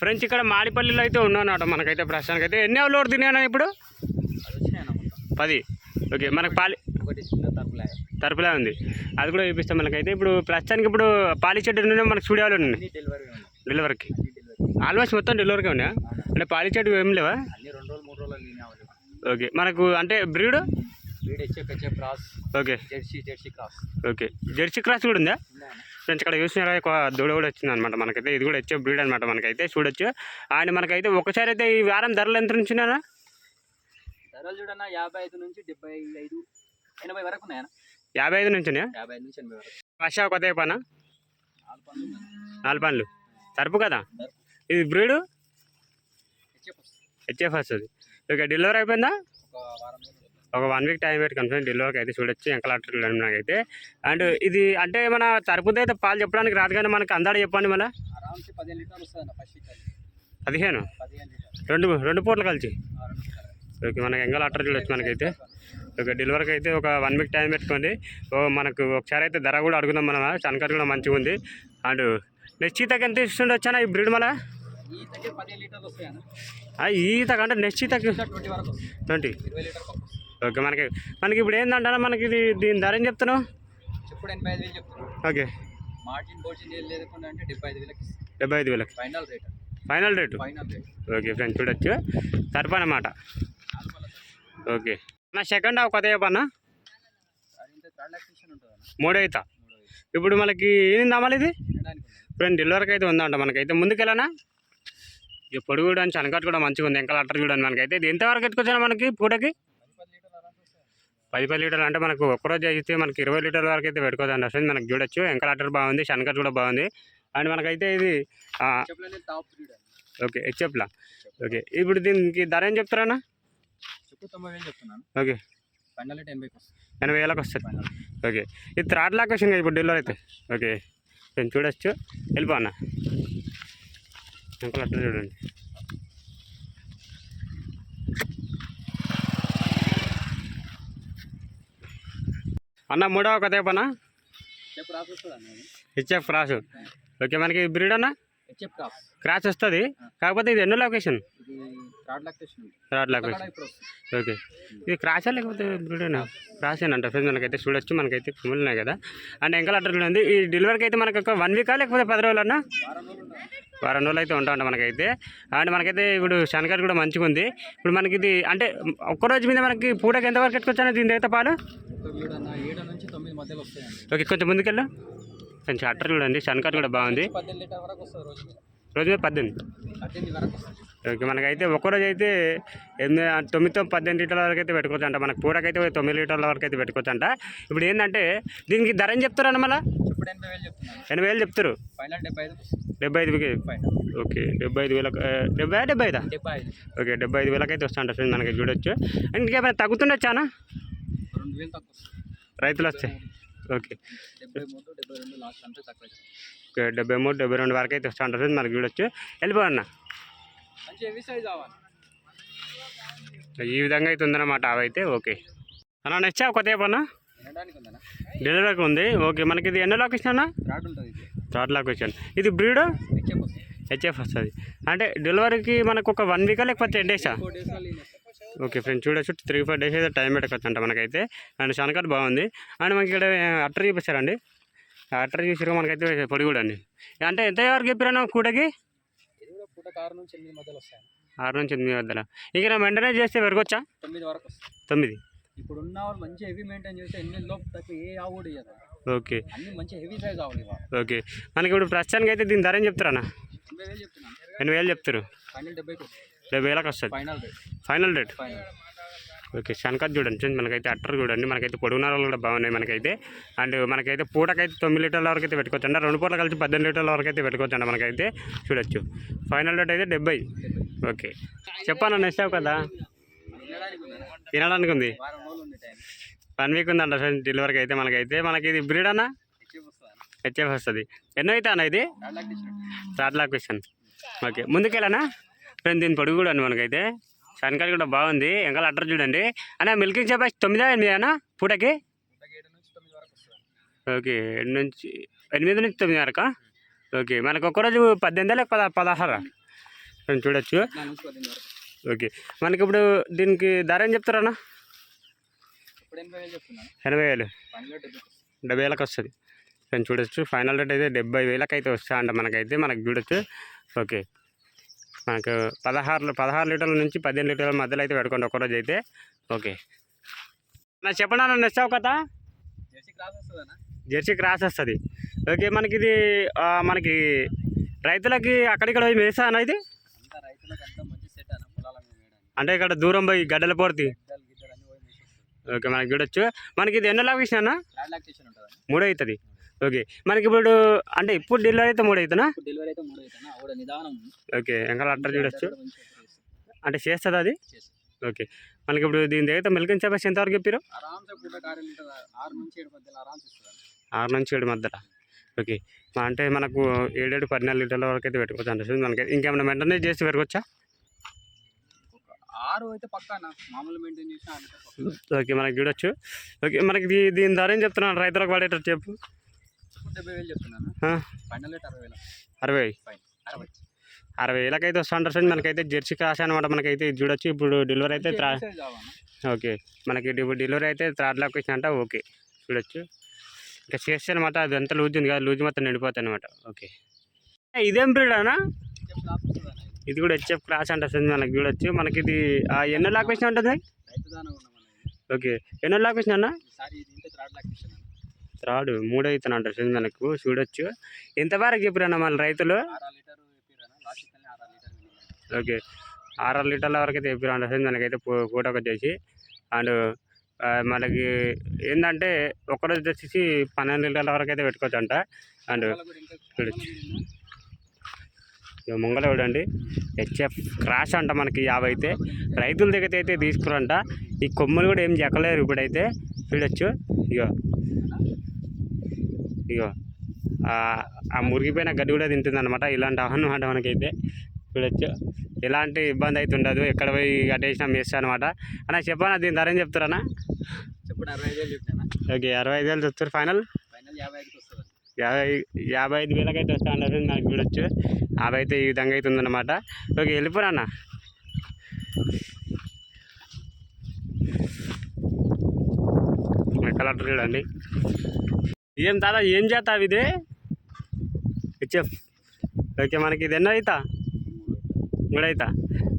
Friends ఇక్కడ మాడిపల్లిలో అయితే ఉన్నానట మనకైతే ప్రస్తుతానికి అయితే ఎన్ని లోడ్ తిన్నాను ఇప్పుడు? పది. ఓకే మనకు పాలి తరపులే. తరపులే ఉంది. అది కూడా చూపిస్తాం మనకైతే. ఇప్పుడు ప్రస్తుతానికి ఇప్పుడు పాలి చెట్టు నుండి మనకు స్టూడియోలో ఉన్నాయి? డెలివరీకి. ఆల్మోస్ట్ మొత్తం డెలివరీగా ఉన్నాయా? అంటే పాలి చెట్టు ఏం లేవా? ఓకే మనకు అంటే breed? Okay. Jersey jersey cross. Okay. Jersey cross కూడా ఉందా? ఫ్రెండ్స్ ఇక్కడ చూసినారా? ఒక దూడ కూడా వచ్చింది అనమాట మనకైతే. ఇది కూడా వచ్చే బ్రీడ్ అనమాట మనకైతే. చూడొచ్చు. అండ్ మనకైతే ఒకసారి అయితే ఈ వారం ధరలు ఎంత నుంచినా ధరలు చూడన్న యాభై ఐదు నుంచి డెబ్బై ఐదు ఎనభై వరకు ఉన్నాయన్న. యాభై ఐదు నుంచినా యాభై ఐదు నుంచి ఎనభై వరకు. వర్ష కొత్త పనా? నాలుగు పనులు తరుపు కదా. ఇది బ్రీడ్? హెచ్ఎఫ్ వస్తుంది. ఓకే డెలివరీ అయిపోయిందా? ఒక ఒక వన్ వీక్ టైం పెట్టి కన్ఫర్మ్ డెలివరీకి అయితే చూడొచ్చు ఎంకలాటర్ నాకైతే అండ్ ఇది అంటే మన తరపుతో అయితే పాలు చెప్పడానికి రాదు కానీ మనకి అందాడ చెప్పండి మన పదిహేను రెండు రెండు పూటలు కలిసి. ఓకే మనకి ఎంగల్ అట్టర్ చూడొచ్చు మనకైతే. ఓకే డెలివరీకి అయితే ఒక వన్ వీక్ టైం పెట్టుకోండి. ఓ మనకు ఒకసారి అయితే ధర కూడా అడుగుదాం మనం చనకర్ కూడా మంచిగా ఉంది. అండ్ నెక్స్ట్ ఈతకి ఎంత ఇస్తుండొచ్చానా ఈ బ్రీడ్ మళ్ళా? ఈత ట్వంటీ వరకు వస్తుంది. ట్వంటీ. ఓకే మనకి మనకి ఇప్పుడు ఏంటంటే మనకి ఇది దీని ధర ఏం చెప్తున్నావు? చెప్పుడు ఎనభై ఐదు వేలు చెప్తున్నాను ఓకే. మార్జిన్ బోర్జిన్ ఏం లేకుండా అంటే డెబ్బై ఐదు వేలకి ఇస్తాను. డెబ్బై ఐదు వేలకి. Final rate. Final rate? Final rate. Okay friends చూడొచ్చు. తరపు అన్నమాట ఓకే. నా సెకండ్ హాఫ్ కొత్త చెప్పన్నా? అది ఇంత థర్డ్ లాక్టేషన్ ఉంటుంది అన్న మూడో ఈత. మూడో వేలు. ఇప్పుడు మనకి ఏంది అమ్మాలి ఇది? ఫ్రెండ్ డెలివరీకి అయితే ఉందంట మనకైతే ముందుకెళ్ళనా? ఇక పొడుగు కూడా చనకట్టు కూడా మంచిగా ఉంది ఇంకా అట్టర్ చూడండి మనకైతే ఇది ఎంతవరకు ఎత్తుకొచ్చాను మనకి పూటకి పది పది లీటర్లు ఆరామ్స్ వస్తాయి పది పది లీటర్లు అంటే మనకు ఒక్కరోజు అయితే మనకి ఇరవై లీటర్ల వరకు అయితే పెట్టుకోదండి. అసలు మనకి చూడొచ్చు. ఎంకల్ అట్టర్ బాగుంది శనకట్ కూడా బాగుంది. అండ్ మనకైతే ఇది ఓకే హెచ్ఎఫ్లా? ఓకే ఇప్పుడు దీనికి ధర ఏం చెప్తారన్నా? ఓకే. ఎనభై వేలకు వస్తుంది. ఓకే. ఇది థర్డ్ లాక్ వచ్చింది ఇప్పుడు డెలివరీ అయితే? ఓకే. నేను చూడొచ్చు. వెళ్ళిపో అన్న. అంకల్ అట్లా చూడండి. అన్న మూడవ అన్న ఇది. HF cross. ఓకే మనకి బ్రీడ్ అన్న? క్రాస్. వస్తుంది. కాకపోతే ఇది ఎన్నో లొకేషన్? Third location okay. ఇది క్రాసా లేకపోతే బ్రీడేనా క్రాసేనంట ఫ్రెండ్స్ మనకైతే చూడొచ్చు మనకైతే ఫుల్ ఉన్నాయి కదా. అండ్ ఎంకల్ అట్టర్ ఉంది. ఈ డెలివరీకి అయితే మనకు ఒక వన్ వీకా లేకపోతే పది రోజులు అన్న? వారం రోజులు ఉంటుంది వారం రోజులు అయితే ఉంటా మనకైతే. అండ్ మనకైతే ఇప్పుడు శనగలు కూడా మంచిగా ఉంది ఇప్పుడు మనకి ఇది అంటే ఒక్క రోజు మీద మనకి పూటకి ఎంతవరకు ఎట్టుకొచ్చాను దీని అయితే పాలు? ఒక ఏడు అన్న ఏడు నుంచి తొమ్మిది మధ్యలో వస్తాయండి. ఓకే కొంచెం ముందుకెళ్ళు. కొంచెం అట్టర్ చూడండి శనగలు కూడా బాగుంది. పద్దెనిమిది లీటర్ వరకు వస్తుంది రోజు మీద రోజు మీద పద్దెనిమిది. పద్దెనిమిది వరకు వస్తుంది. ఓకే మనకైతే ఒక్కరోజు అయితే ఎనిమిది తొమ్మిదితో పద్దెనిమిది లీటర్ల వరకు అయితే పెట్టుకోవచ్చు అంట మనకు పూటకైతే తొమ్మిది లీటర్ల వరకు అయితే పెట్టుకోవచ్చు అంట ఇప్పుడు ఏంటంటే దీనికి ధర ఏం చెప్తారన్న మళ్ళీ? ఇప్పుడు ఎనభై వేలు చెప్తున్నాను ఎనభై వేలు చెప్తారు ఫైనల్ డెబ్బై ఐదు వస్తుంది. డెబ్బై ఐదు వేలకి ఫైనల్. ఓకే డెబ్బై ఐదు వేలకు ఆ, డెబ్బై డెబ్బై ఐదా? డెబ్బై ఐదు. ఓకే డెబ్బై ఐదు వేలకైతే వస్తా మనకి చూడొచ్చు. అండ్ ఇంకేమైనా తగ్గుతుండొచ్చానా రెండు వేలు తక్కువ వస్తుంది రైతులు వస్తాయి ఓకే. ఓకే డెబ్బై మూడు డెబ్బై రెండు వరకు అయితే వస్తూ ఉంటుంది మనకి చూడొచ్చు వెళ్ళిపోవన్న ఈ విధంగా అయితే ఉందన్నమాట అవైతే ఓకే. అన్న నెక్స్ట్ కొత్త అన్న డెలివరీకి ఉంది. ఓకే మనకి ఇది ఎన్నో లొకేషన్ అన్న? థర్డ్ లొకేషన్ ఇది. బ్రీడ్? హెచ్ఎఫ్ వస్తుంది. అంటే డెలివరీకి మనకు ఒక వన్ వీకా లేకపోతే టెన్ డేసా ఓకే ఫ్రెండ్స్ చూడొచ్చు. త్రీ ఫోర్ డేస్ అయితే టైం పెట్టవచ్చు అంట మనకైతే. అండ్ శనకట్ బాగుంది. అండ్ మనకి ఇక్కడ అట్టర్ చూపిస్తారండి. అట్టర్ చూసారు మనకైతే పొడి కూడా అండి. అంటే ఎంత వరకు చెప్పారన్నా కూటకి ఆరు నుంచి ఎనిమిది మధ్యలో వస్తాయి ఆరు నుంచి ఎనిమిది మధ్యలో. ఇక నా వెంటనే చేస్తే పెరగొచ్చా తొమ్మిది వరకు తొమ్మిది. ఇప్పుడు ఉన్న వాళ్ళు మంచి హెవీ మెయింటైన్ చేస్తే ఎనిమిది లోపు తక్కువ ఏ ఆవు కూడా ఇయ్యదు. ఓకే. అన్ని మంచి హెవీ సైజ్ ఆవులు ఇవ్వాలి. ఓకే. మనకి ఇప్పుడు ప్రస్తుతానికి అయితే దీని ధర ఏం చెప్తారన్నా ఎనభై వేలు చెప్తున్నాను. ఎనిమిది వేలు చెప్తారు. డెబ్బై వేలకు వస్తుంది ఫైనల్ రేట్. ఫైనల్ ఓకే శనకత్ చూడండి. చూడండి మనకైతే అట్టర్ చూడండి. మనకైతే పొడుగునారాలు కూడా బాగున్నాయి మనకైతే. అండ్ మనకైతే పూటకైతే తొమ్మిది లీటర్ల వరకు అయితే పెట్టుకోవచ్చు అండి. రెండు పూటలు కలిసి పద్దెనిమిది లీటర్ల వరకు అయితే పెట్టుకోవచ్చు మనకైతే. చూడొచ్చు. ఫైనల్ రేట్ అయితే డెబ్బై. ఓకే. చెప్పాను నెక్స్ట్ కదా? తినడానికి ఉంది. వన్ వీక్ ఉంది అంట డెలివరీకి అయితే మనకైతే. మనకి ఇది బ్రీడ్ అన్న? హెచ్ఎఫ్ వస్తుంది. ఎన్నో అయితే అన్న ఇది థర్డ్ లాక్ క్వశ్చన్ ఓకే ముందుకెళ్ళనా? ఫ్రెండ్ దీని పొడుగు కూడా అండి మనకైతే. శనకాయలు కూడా బాగుంది. ఇంకా అడ్డర్ చూడండి. అన్న మిల్కింగ్ చెప్పా తొమ్మిదా ఎనిమిది అన్న? పూటకి? ఓకే ఏడు నుంచి ఓకే ఎనిమిది నుంచి ఎనిమిది నుంచి తొమ్మిది వరకా? ఓకే మనకు ఒక్కరోజు పద్దెనిమిది లేక పద పదహారా? చూడొచ్చు. ఓకే మనకి ఇప్పుడు దీనికి ధర ఏం చెప్తారన్నా ఎనభై వేలు. డెబ్బై వేలకు వస్తుంది. నేను చూడొచ్చు. ఫైనల్ రేట్ అయితే డెబ్బై వేలకు అయితే వస్తా అంట మనకైతే. మనకు చూడొచ్చు. ఓకే. మనకు పదహారు పదహారు లీటర్ల నుంచి పదిహేను లీటర్ల మధ్యలో అయితే పెట్టుకోండి ఒక్కరోజు అయితే. ఓకే. నా చెప్పండి అన్న నెక్స్ట్ కథ? జెర్సీ క్రాస్ వస్తుందన్నా? జెర్సీ క్రాస్ వస్తుంది. ఓకే మనకి ఇది మనకి రైతులకి అక్కడిక్కడ పోయి మేసా అన్న ఇది? అంటే ఇక్కడ దూరం పోయి గడ్డల పోర్తి? ఓకే మనకి చూడొచ్చు మనకి ఇది ఎన్నో ఇచ్చిన అన్న? మూడు అవుతుంది. ఓకే. మనకి ఇప్పుడు అంటే ఇప్పుడు డెలివరీ అయితే మూడు అవుతుందా? ఇప్పుడు డెలివరీ అయితే మూడు అవుతాను ఆవిడ నిదానం. ఉంది. ఓకే ఇంకా అట్టర్ చూడొచ్చు. అంటే చేస్తుంది అది. ఓకే. మనకి ఇప్పుడు దీని దగ్గర మిల్క్ కెపాసిటీ ఎంతవరకు చెప్పారు? ఆరు నుంచి ఏడు మధ్యలో. ఓకే. అంటే మనకు ఏడేడు పద్నాలుగు లీటర్ల వరకు అయితే పెట్టుకోవచ్చు అంటే. మనకి ఇంకేమైనా మెయింటైన్ చేసి పెరగచ్చా? పక్కా. ఓకే. మనకి చూడొచ్చు. ఓకే. మనకి దీని ధర ఏం చెప్తున్నాను రైతులకు పడేటట్టు చెప్పు. అరవై అరవై వేలకైతే వస్తా అంటారు ఫ్రెండ్ మనకైతే జెర్సీ క్రాస్ అనమాట మనకైతే ఇది చూడొచ్చు. ఇప్పుడు డెలివరీ అయితే త్రా? ఓకే. మనకి ఇప్పుడు డెలివరీ అయితే థర్డ్ లాక్ వచ్చిందంట. ఓకే. చూడొచ్చు. ఇంకా చేస్తే అనమాట అది అంతా లూజ్ ఉంది కదా లూజ్ మొత్తం నిండిపోతుంది అనమాట ఓకే. ఇదేం బ్రీడ్ అన్నా? వస్తుందన్న ఇది. కూడా హెచ్ఎఫ్ క్రాస్ అంటే వస్తుంది మనకి చూడొచ్చు. మనకి ఇది ఎన్నో లాక్ వచ్చిన ఉంటుంది. ఓకే. ఎన్నో లాక్ వచ్చిన అన్న? త్రాడు మూడో అవుతాను అంటారు మనకు చూడొచ్చు. ఎంత వరకు చెప్పిరన్న మళ్ళీ రైతులు? ఓకే. ఆరు లీటర్ల వరకు అయితే చెప్పిరు అంటారు మనకైతే ఫో- ఫోటోకి వచ్చేసి అండ్ మనకి ఏంటంటే ఒక్కరోజు వచ్చేసి పన్నెండు లీటర్ల వరకు అయితే పెట్టుకోవచ్చు అంట అండ్ చూడొచ్చు. ముంగల చూడండి. హెచ్ఎఫ్ క్రాష్ అంట మనకి యాభై అయితే రైతుల దగ్గర అయితే తీసుకురంట. ఈ కొమ్మలు కూడా ఏం చెక్కలేరు ఇప్పుడైతే. చూడొచ్చు. ఇగో. ఇగో ఆ- మురిగిపోయిన గడ్డి కూడా తింటుంది అనమాట ఇలాంటి ఆహ్వానం అనమాట మనకైతే చూడొచ్చు. ఎలాంటి ఇబ్బంది అయితే ఉండదు. ఎక్కడ పోయి కట్టేసినా మేస్తా అనమాట అన్న చెప్పనా? దీని ధర ఏం చెప్తారన్నా చెప్పుడు అరవై ఐదు వేలు చెప్పినా ఓకే అరవై ఐదు వేలు చెప్తారు. ఫైనల్? ఫైనల్ యాభై యాభై యాభై ఐదు వేలకి అయితే వస్తా అన్నారు నాకు చూడొచ్చు. యాభై అయితే ఈ విధంగా అయితే ఉందన్నమాట. ఓకే వెళ్ళిపోరా అన్న. కలెక్టర్ చూడండి. ఏం దాదా ఏం చేస్తావు ఇది? హెచ్ఎఫ్ ఓకే మనకి ఇది ఎన్నో అవుతా మూడైతా?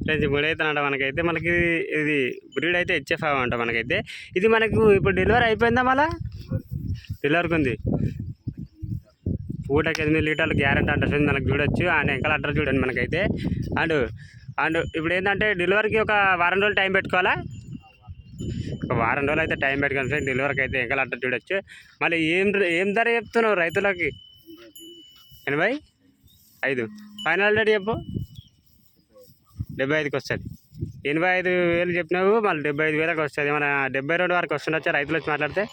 ఫ్రెండ్స్ మూడైతానంట మనకైతే. మనకి ఇది బ్రీడ్ అయితే హెచ్ఎఫ్ అంట మనకైతే. ఇది మనకు ఇప్పుడు డెలివరీ అయిపోయిందా మళ్ళా? డెలివరీకి ఉంది. పూటకి ఎనిమిది లీటర్లు గ్యారెంటీ అంటారు ఫ్రెండ్స్ మనకు చూడొచ్చు. అండ్ ఎంకల అడ్రస్ చూడండి మనకైతే. అండ్ అండ్ ఇప్పుడు ఏంటంటే డెలివరీకి ఒక వారం రోజులు టైం పెట్టుకోవాలా? వారం రోజులు అయితే టైం పెట్టుకుని ఫ్రెండ్ డెలివరీకి అయితే వెనకాల అంటారు చూడొచ్చు. మళ్ళీ ఏం ఏం ధర చెప్తున్నావు రైతులకి? ఎనభై ఐదు. ఫైనల్ రేట్ చెప్పు. డెబ్బై ఐదుకి వస్తుంది. ఎనభై ఐదు వేలు చెప్పినావు మళ్ళీ డెబ్బై ఐదు వేలకు వస్తుంది. మన డెబ్బై రెండు వరకు వస్తుండొచ్చా రైతులు వచ్చి మాట్లాడితే?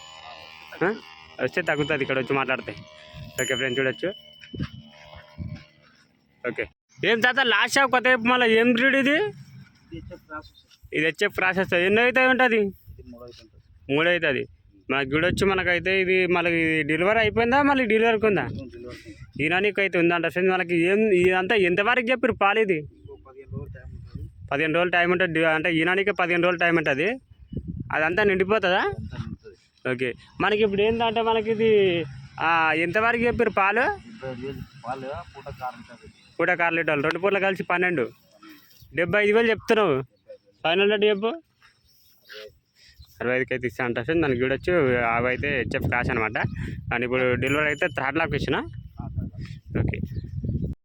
వస్తే తగ్గుతుంది ఇక్కడ వచ్చి మాట్లాడితే. ఓకే ఫ్రెండ్స్ చూడొచ్చు. ఓకే. ఏం తాత లాస్ట్ షాప్ కొత్త మళ్ళీ ఏం బ్రీడ్ ఇది? ఇది వచ్చే ప్రాసెస్. ఎన్నో అవుతాయి ఉంటుంది? మూడు అవుతుంది మనకు చూడొచ్చు మనకైతే ఇది మనకి డెలివరీ అయిపోయిందా? మళ్ళీ డెలివరీకి ఉందా? ఈనానికి అయితే ఉందంట. ఫ్రెండ్స్ మనకి ఏం ఇదంతా ఎంతవరకు చెప్పారు పాలు ఇది? పదిహేను రోజులు టైం ఉంటుంది. పదిహేను రోజులు టైం ఉంటుంది. అంటే ఈనానికి పదిహేను రోజులు టైం ఉంటుంది. అదంతా నిండిపోతుందా? ఓకే. మనకి ఇప్పుడు ఏంటంటే మనకి ఇది ఎంతవరకు చెప్పారు పాలు? పూట కార్ లీటర్లు. రెండు పూటలు కలిసి పన్నెండు. డెబ్బై ఐదు వేలు చెప్తున్నావు. ఫైనల్ రేట్ చెప్పు. అరవై ఐదుకి అయితే ఇస్తా అంటే దానికి చూడొచ్చు. అవి అయితే హెచ్ఎఫ్ కాష్ అనమాట. కానీ ఇప్పుడు డెలివరీ అయితే థర్డ్ లాక్ ఇచ్చిన. ఓకే.